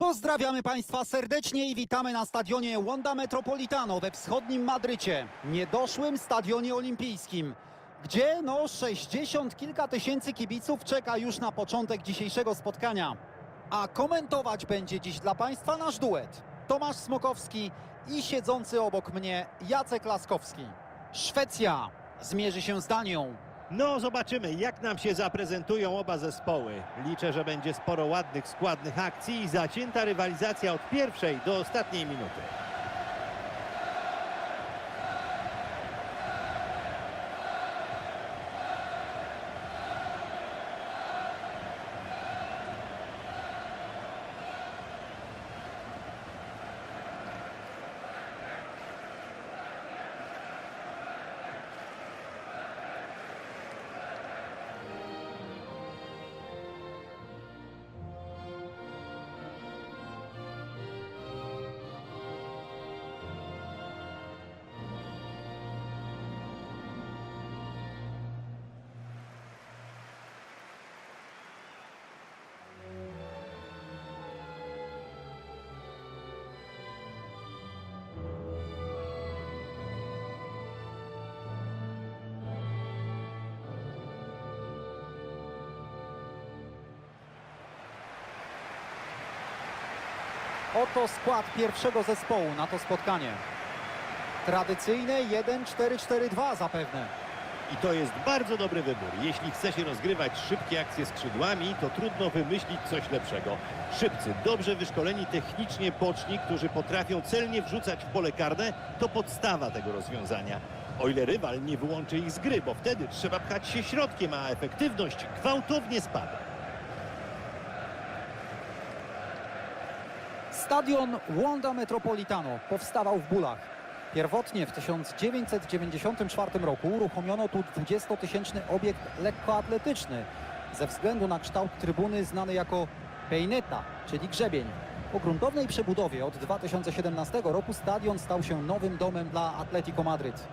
Pozdrawiamy Państwa serdecznie i witamy na stadionie Wanda Metropolitano we wschodnim Madrycie, niedoszłym stadionie olimpijskim, gdzie no 60 kilka tysięcy kibiców czeka już na początek dzisiejszego spotkania. A komentować będzie dziś dla Państwa nasz duet. Tomasz Smokowski i siedzący obok mnie Jacek Laskowski. Szwecja zmierzy się z Danią. No, zobaczymy, jak nam się zaprezentują oba zespoły. Liczę, że będzie sporo ładnych, składnych akcji i zacięta rywalizacja od pierwszej do ostatniej minuty. Oto skład pierwszego zespołu na to spotkanie. Tradycyjne 1-4-4-2 zapewne. I to jest bardzo dobry wybór. Jeśli chce się rozgrywać szybkie akcje skrzydłami, to trudno wymyślić coś lepszego. Szybcy, dobrze wyszkoleni technicznie boczni, którzy potrafią celnie wrzucać w pole karne, to podstawa tego rozwiązania. O ile rywal nie wyłączy ich z gry, bo wtedy trzeba pchać się środkiem, a efektywność gwałtownie spada. Stadion Wanda Metropolitano powstawał w Bólach. Pierwotnie w 1994 roku uruchomiono tu 20-tysięczny obiekt lekkoatletyczny ze względu na kształt trybuny znany jako peineta, czyli grzebień. Po gruntownej przebudowie od 2017 roku stadion stał się nowym domem dla Atletico Madryt.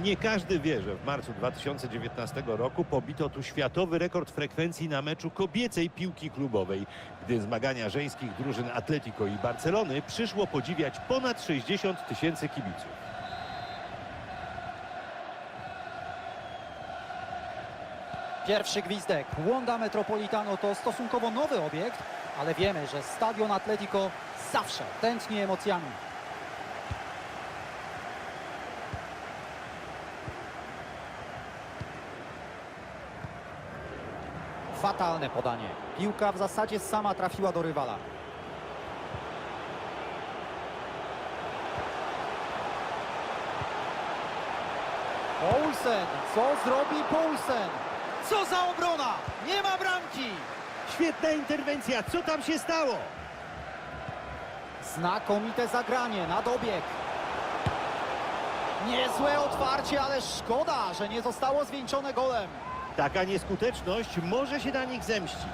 Nie każdy wie, że w marcu 2019 roku pobito tu światowy rekord frekwencji na meczu kobiecej piłki klubowej, gdy zmagania żeńskich drużyn Atletico i Barcelony przyszło podziwiać ponad 60 tysięcy kibiców. Pierwszy gwizdek. Wanda Metropolitano to stosunkowo nowy obiekt, ale wiemy, że stadion Atletico zawsze tętni emocjami. Fatalne podanie. Piłka w zasadzie sama trafiła do rywala. Poulsen, co zrobi Poulsen? Co za obrona! Nie ma bramki! Świetna interwencja, co tam się stało? Znakomite zagranie na dobieg. Niezłe otwarcie, ale szkoda, że nie zostało zwieńczone golem. Taka nieskuteczność może się na nich zemścić.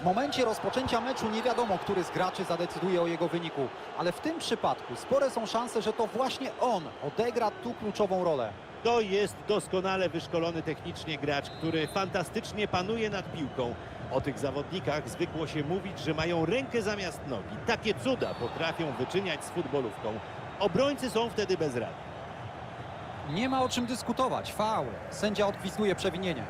W momencie rozpoczęcia meczu nie wiadomo, który z graczy zadecyduje o jego wyniku, ale w tym przypadku spore są szanse, że to właśnie on odegra tu kluczową rolę. To jest doskonale wyszkolony technicznie gracz, który fantastycznie panuje nad piłką. O tych zawodnikach zwykło się mówić, że mają rękę zamiast nogi. Takie cuda potrafią wyczyniać z futbolówką. Obrońcy są wtedy bez rady. Nie ma o czym dyskutować. Faul. Sędzia odgwizduje przewinienie.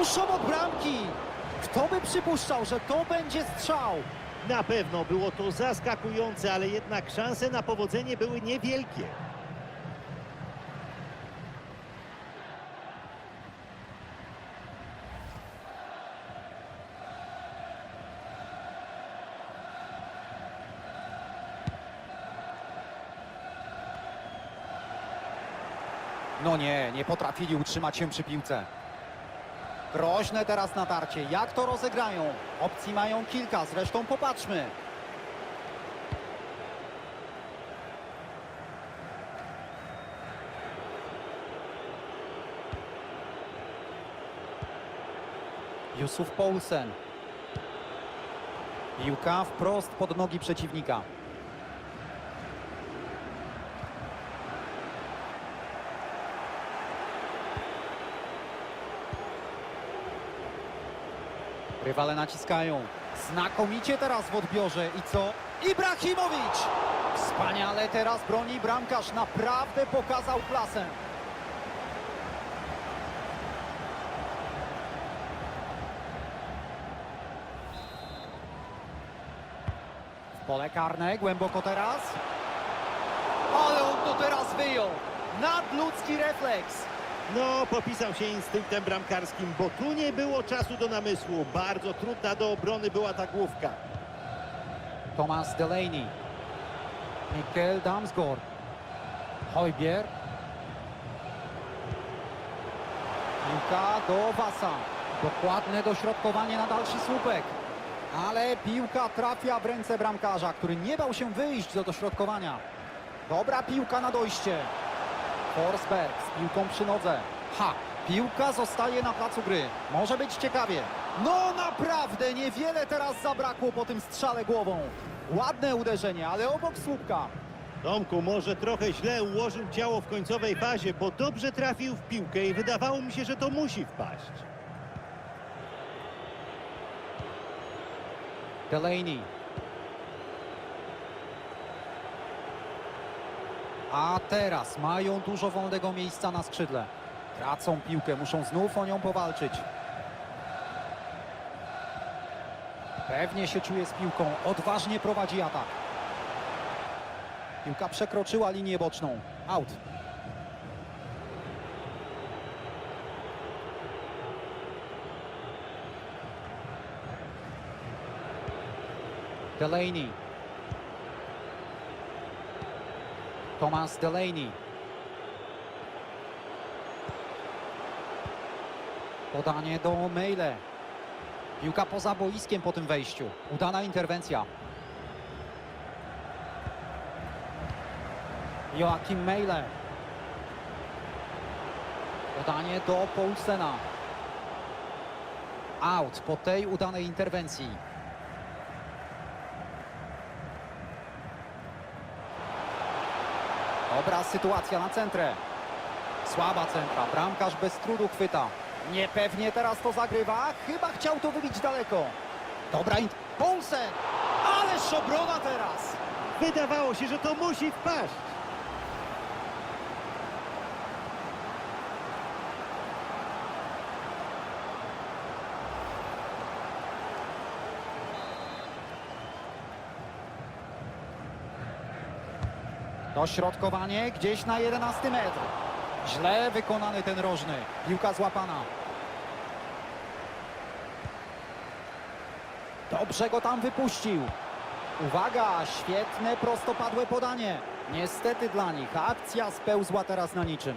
Tuż obok bramki. Kto by przypuszczał, że to będzie strzał? Na pewno było to zaskakujące, ale jednak szanse na powodzenie były niewielkie. No nie, nie potrafili utrzymać się przy piłce. Groźne teraz natarcie. Jak to rozegrają? Opcji mają kilka, zresztą popatrzmy. Jusuf Poulsen. Piłka wprost pod nogi przeciwnika. Rywale naciskają. Znakomicie teraz w odbiorze. I co? Ibrahimowicz! Wspaniale teraz broni bramkarz. Naprawdę pokazał klasę. Pole karne, głęboko teraz. Ale on to teraz wyjął. Nadludzki refleks. No, popisał się instynktem bramkarskim, bo tu nie było czasu do namysłu. Bardzo trudna do obrony była ta główka. Thomas Delaney. Mikkel Damsgaard. Hojbier. Piłka do Wasa. Dokładne dośrodkowanie na dalszy słupek. Ale piłka trafia w ręce bramkarza, który nie bał się wyjść do dośrodkowania. Dobra piłka na dojście. Forsberg z piłką przy nodze. Ha! Piłka zostaje na placu gry. Może być ciekawie. No naprawdę niewiele teraz zabrakło po tym strzale głową. Ładne uderzenie, ale obok słupka. Tomku może trochę źle ułożył ciało w końcowej fazie, bo dobrze trafił w piłkę i wydawało mi się, że to musi wpaść. Delaney. A teraz mają dużo wolnego miejsca na skrzydle. Tracą piłkę, muszą znów o nią powalczyć. Pewnie się czuje z piłką, odważnie prowadzi atak. Piłka przekroczyła linię boczną. Out. Delaney. Thomas Delaney. Podanie do Mejle. Piłka poza boiskiem po tym wejściu. Udana interwencja. Joachim Mejle. Podanie do Poulsena. Out po tej udanej interwencji. Dobra sytuacja na centrę. Słaba centra. Bramkarz bez trudu chwyta. Niepewnie teraz to zagrywa. Chyba chciał to wybić daleko. Dobra int... Poulsen! Ależ obrona teraz! Wydawało się, że to musi wpaść. Dośrodkowanie gdzieś na 11 metr. Źle wykonany ten rożny. Piłka złapana. Dobrze go tam wypuścił. Uwaga, świetne prostopadłe podanie. Niestety dla nich akcja spełzła teraz na niczym.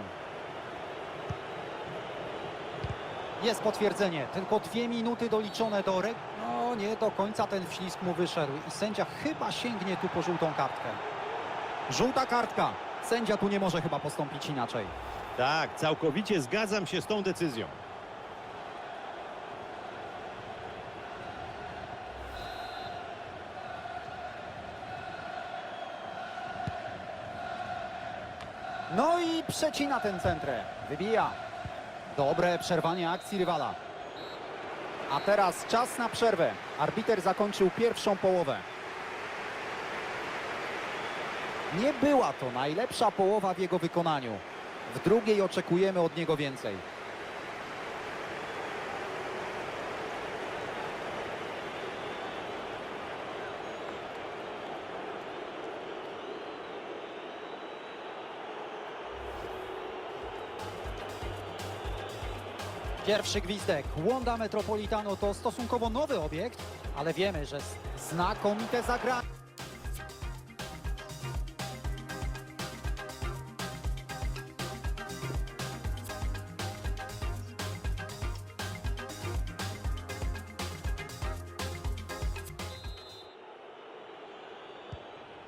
Jest potwierdzenie. Tylko dwie minuty doliczone do re... No nie do końca ten wślizg mu wyszedł i sędzia chyba sięgnie tu po żółtą kartkę. Żółta kartka. Sędzia tu nie może chyba postąpić inaczej. Tak, całkowicie zgadzam się z tą decyzją. No i przecina ten centrę. Wybija. Dobre przerwanie akcji rywala. A teraz czas na przerwę. Arbiter zakończył pierwszą połowę. Nie była to najlepsza połowa w jego wykonaniu. W drugiej oczekujemy od niego więcej. Pierwszy gwizdek. Łąda Metropolitano to stosunkowo nowy obiekt, ale wiemy, że znakomite zagranie.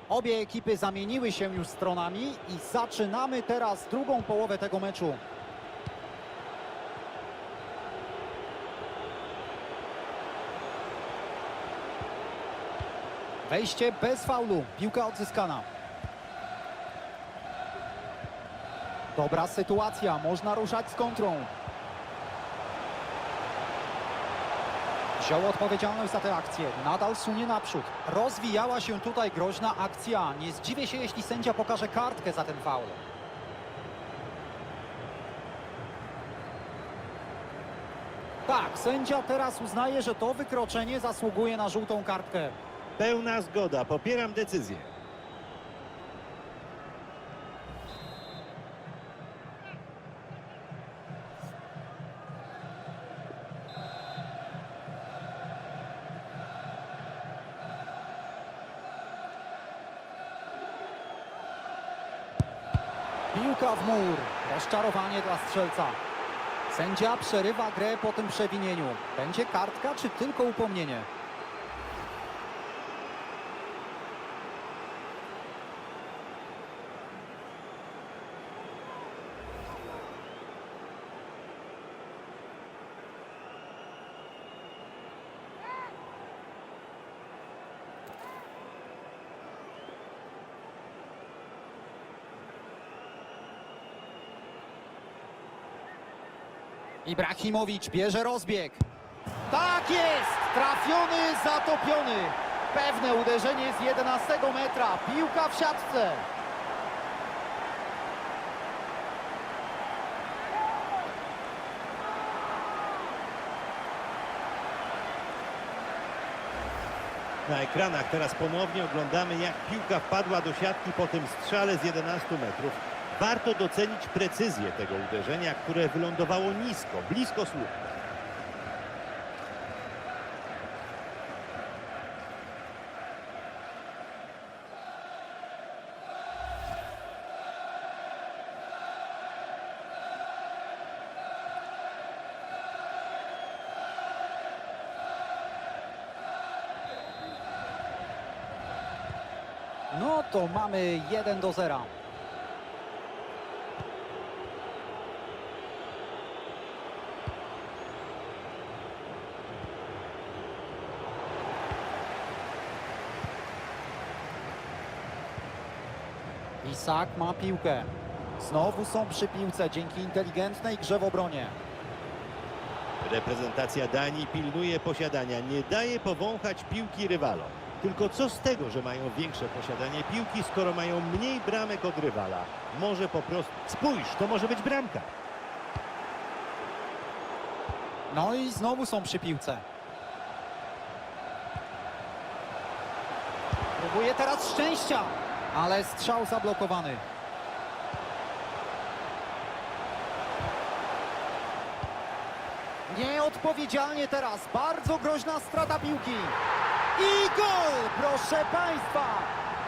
Obie ekipy zamieniły się już stronami i zaczynamy teraz drugą połowę tego meczu. Wejście bez faulu. Piłka odzyskana. Dobra sytuacja. Można ruszać z kontrą. Wziął odpowiedzialność za tę akcję. Nadal sunie naprzód. Rozwijała się tutaj groźna akcja. Nie zdziwię się, jeśli sędzia pokaże kartkę za ten faul. Tak, sędzia teraz uznaje, że to wykroczenie zasługuje na żółtą kartkę. Pełna zgoda, popieram decyzję. Piłka w mur. Rozczarowanie dla strzelca. Sędzia przerywa grę po tym przewinieniu. Będzie kartka czy tylko upomnienie? Ibrahimowicz bierze rozbieg. Tak jest! Trafiony, zatopiony. Pewne uderzenie z 11 metra. Piłka w siatce. Na ekranach teraz ponownie oglądamy, jak piłka wpadła do siatki po tym strzale z 11 metrów. Warto docenić precyzję tego uderzenia, które wylądowało nisko, blisko słupka. No to mamy 1 do 0. Isak ma piłkę. Znowu są przy piłce dzięki inteligentnej grze w obronie. Reprezentacja Danii pilnuje posiadania, nie daje powąchać piłki rywalom. Tylko co z tego, że mają większe posiadanie piłki, skoro mają mniej bramek od rywala? Może po prostu... Spójrz, to może być bramka. No i znowu są przy piłce. Próbuje teraz szczęścia, ale strzał zablokowany. Nieodpowiedzialnie teraz, bardzo groźna strata piłki. I gol, proszę Państwa!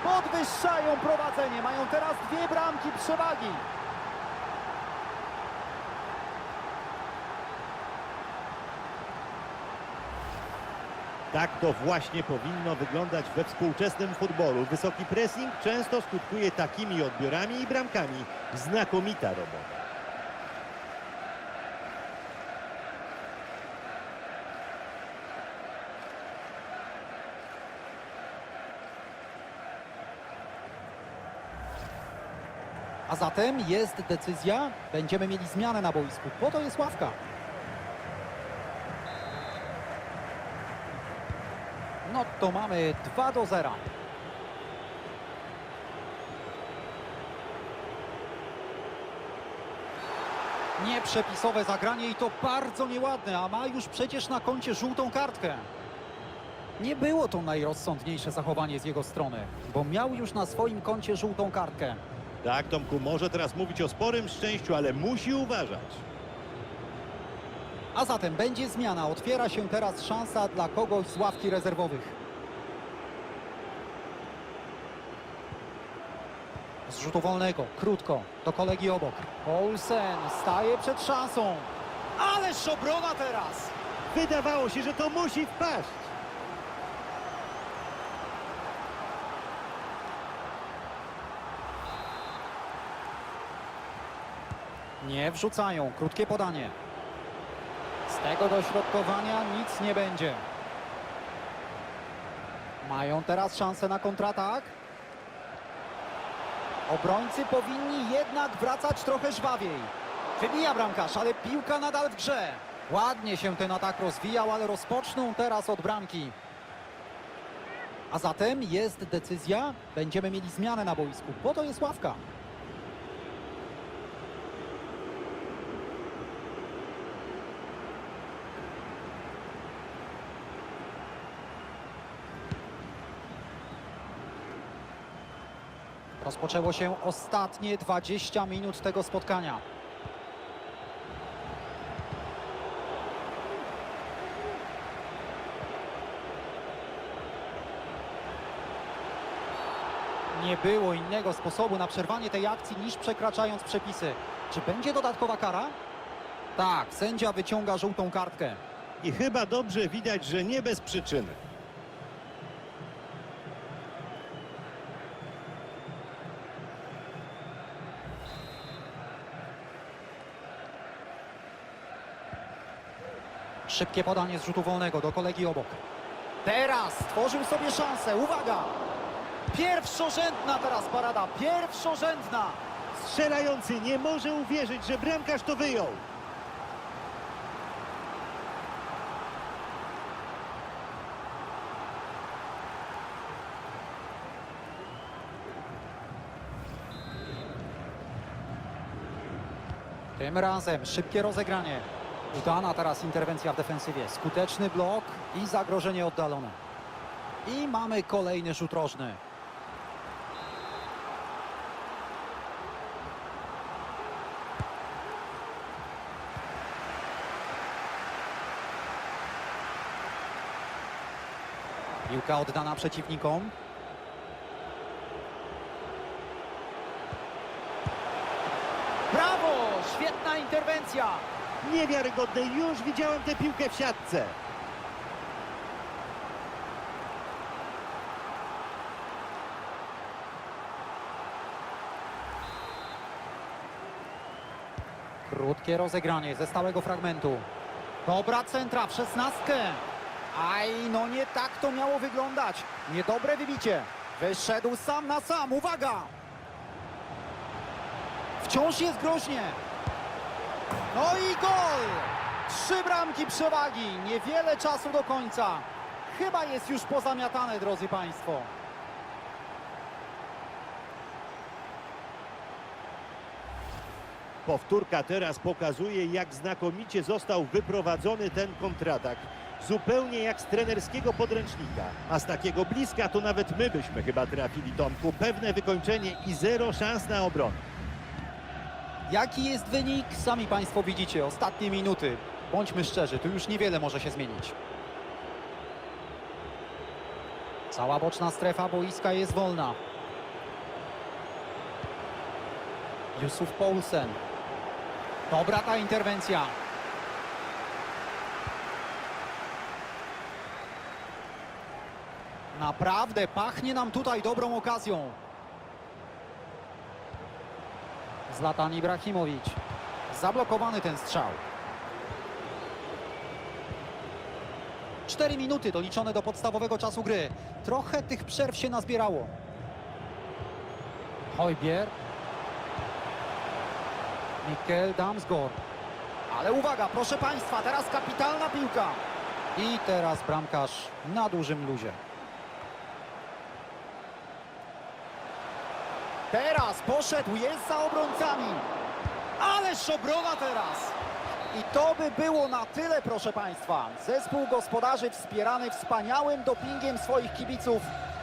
Podwyższają prowadzenie, mają teraz dwie bramki przewagi. Tak to właśnie powinno wyglądać we współczesnym futbolu. Wysoki pressing często skutkuje takimi odbiorami i bramkami. Znakomita robota. A zatem jest decyzja, będziemy mieli zmianę na boisku, po to jest ławka. No to mamy 2 do 0. Nieprzepisowe zagranie i to bardzo nieładne, a ma już przecież na koncie żółtą kartkę. Nie było to najrozsądniejsze zachowanie z jego strony, bo miał już na swoim koncie żółtą kartkę. Tak, Tomku, może teraz mówić o sporym szczęściu, ale musi uważać. A zatem będzie zmiana. Otwiera się teraz szansa dla kogoś z ławki rezerwowych. Z rzutu wolnego, krótko, do kolegi obok. Olsen staje przed szansą. ale obrona teraz! Wydawało się, że to musi wpaść. Nie wrzucają, krótkie podanie. Tego dośrodkowania nic nie będzie. Mają teraz szansę na kontratak. Obrońcy powinni jednak wracać trochę żwawiej. Wybija bramkarz, ale piłka nadal w grze. Ładnie się ten atak rozwijał, ale rozpoczną teraz od bramki. A zatem jest decyzja, będziemy mieli zmianę na boisku. Po to jest ławka. Rozpoczęło się ostatnie 20 minut tego spotkania. Nie było innego sposobu na przerwanie tej akcji niż przekraczając przepisy. Czy będzie dodatkowa kara? Tak, sędzia wyciąga żółtą kartkę. I chyba dobrze widać, że nie bez przyczyny. Szybkie podanie z rzutu wolnego do kolegi obok. Teraz stworzył sobie szansę. Uwaga! Pierwszorzędna teraz parada. Pierwszorzędna. Strzelający nie może uwierzyć, że bramkarz to wyjął. Tym razem szybkie rozegranie. Udana teraz interwencja w defensywie. Skuteczny blok i zagrożenie oddalone. I mamy kolejny rzut rożny. Piłka oddana przeciwnikom. Brawo! Świetna interwencja! Niewiarygodne, już widziałem tę piłkę w siatce. Krótkie rozegranie ze stałego fragmentu. Dobra centra w szesnastkę. Aj, no nie tak to miało wyglądać. Niedobre wybicie. Wyszedł sam na sam. Uwaga! Wciąż jest groźnie. No i gol! Trzy bramki przewagi. Niewiele czasu do końca. Chyba jest już pozamiatane, drodzy Państwo. Powtórka teraz pokazuje, jak znakomicie został wyprowadzony ten kontratak. Zupełnie jak z trenerskiego podręcznika. A z takiego bliska to nawet my byśmy chyba trafili, Tomku. Pewne wykończenie i zero szans na obronę. Jaki jest wynik? Sami Państwo widzicie, ostatnie minuty. Bądźmy szczerzy, tu już niewiele może się zmienić. Cała boczna strefa boiska jest wolna. Jusuf Poulsen. Dobra ta interwencja. Naprawdę pachnie nam tutaj dobrą okazją. Zlatan Ibrahimowicz. Zablokowany ten strzał. Cztery minuty doliczone do podstawowego czasu gry. Trochę tych przerw się nazbierało. Hojbier. Mikkel Damsgaard. Ale uwaga, proszę Państwa, teraz kapitalna piłka. I teraz bramkarz na dużym luzie. Teraz poszedł, jest za obrońcami. Ależ obrona teraz. I to by było na tyle, proszę Państwa. Zespół gospodarzy wspierany wspaniałym dopingiem swoich kibiców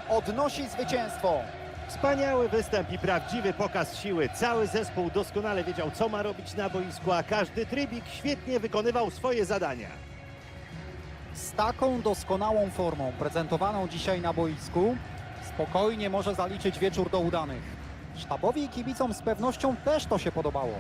odnosi zwycięstwo. Wspaniały występ i prawdziwy pokaz siły. Cały zespół doskonale wiedział, co ma robić na boisku, a każdy trybik świetnie wykonywał swoje zadania. Z taką doskonałą formą prezentowaną dzisiaj na boisku spokojnie może zaliczyć wieczór do udanych. Sztabowi i kibicom z pewnością też to się podobało.